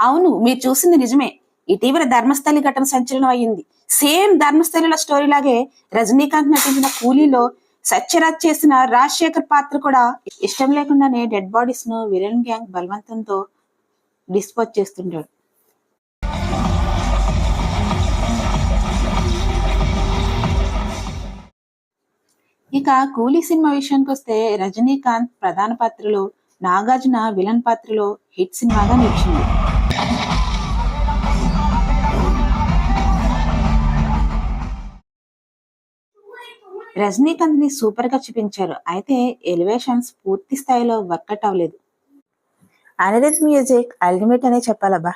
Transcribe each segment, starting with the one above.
అవును మీరు చూసింది నిజమే. ఇటీవల ధర్మస్థలి ఘటన సంచలనం అయ్యింది. సేమ్ ధర్మస్థలిలో స్టోరీ లాగే రజనీకాంత్ నటించిన కూలీలో సత్యరాజ్ చేసిన రాజశేఖర్ పాత్ర కూడా ఇష్టం లేకుండానే డెడ్ బాడీస్ను విలన్ గ్యాంగ్ బలవంతంతో డిస్పోజ్ చేస్తుంటాడు. ఇక కూలీ సినిమా విషయానికి వస్తే రజనీకాంత్ ప్రధాన పాత్రలో నాగార్జున విలన్ పాత్రలో హిట్ సినిమాగా నిలిచింది. రజనీకాంత్ని సూపర్గా చూపించారు. అయితే ఎలివేషన్స్ పూర్తి స్థాయిలో వర్కౌట్ అవ్వలేదు. అనిరుద్ మ్యూజిక్ అల్టిమేట్ అనే చెప్పాలబ్బా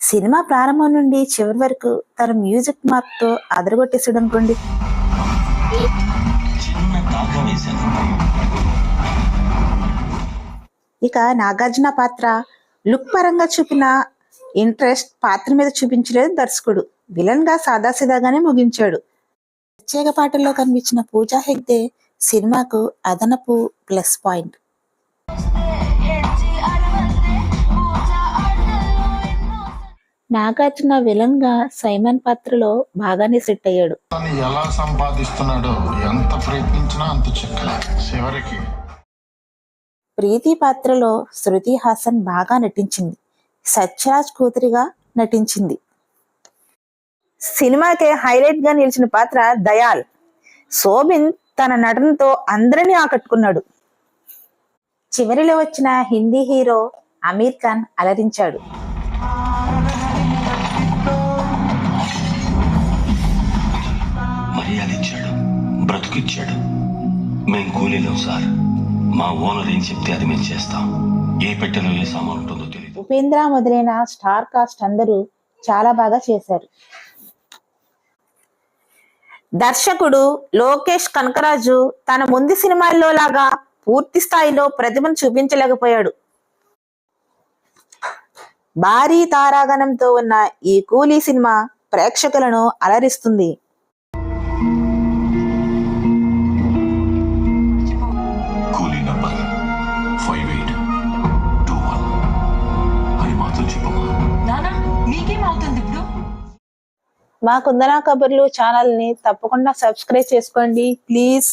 సినిమా ప్రారంభం నుండి చివరి వరకు తన మ్యూజిక్ మార్క్తో అదరగొట్టేసాడు అనుకోండి ఇక నాగార్జున పాత్ర లుక్ పరంగా చూపిన ఇంట్రెస్ట్ పాత్ర మీద చూపించలేదు దర్శకుడు. విలన్గా సాదాసీదాగానే ముగించాడు. ప్రత్యేక పాటల్లో కనిపించిన పూజా హెగ్డే సినిమాకు అదనపు ప్లస్ పాయింట్. నాగార్జున విలన్గా సైమన్ పాత్రలో బాగానే సెట్ అయ్యాడు. ఎలా సంపాదిస్తున్నాడో ఎంత ప్రయత్నించినా అంత చిక్కలే. చివరికి ప్రీతి పాత్రలో శృతి హాసన్ బాగా నటించింది. సత్యరాజ్ కూతురిగా నటించింది. సినిమాకే హైలైట్గా నిలిచిన పాత్ర దయాల్. శోభిన్ తన నటనతో అందరినీ ఆకట్టుకున్నాడు. చివరిలో వచ్చిన హిందీ హీరో అమీర్ ఖాన్ అలరించాడు. మర్యాదించాడు బ్రతుకిచ్చాడు. మేం కూలీలం సార్. మా ఓనర్ ఏం చెప్తే అది మేము చేస్తాం. ఏ పెట్టెలో ఏ సామాన్ ఉంటుందో తెలియదు ఉపేంద్ర మొదలైన స్టార్ కాస్ట్ అందరూ చాలా బాగా చేశారు. దర్శకుడు లోకేష్ కనకరాజు తన ముందు సినిమాల్లో లాగా పూర్తి స్థాయిలో ప్రతిభను చూపించలేకపోయాడు. భారీ తారాగణంతో ఉన్న ఈ కూలీ సినిమా ప్రేక్షకులను అలరిస్తుంది. మీకేమవుతుంది ఇప్పుడు? మా కుందనా కబుర్లు ఛానల్ని తప్పకుండా సబ్స్క్రైబ్ చేసుకోండి. ప్లీజ్.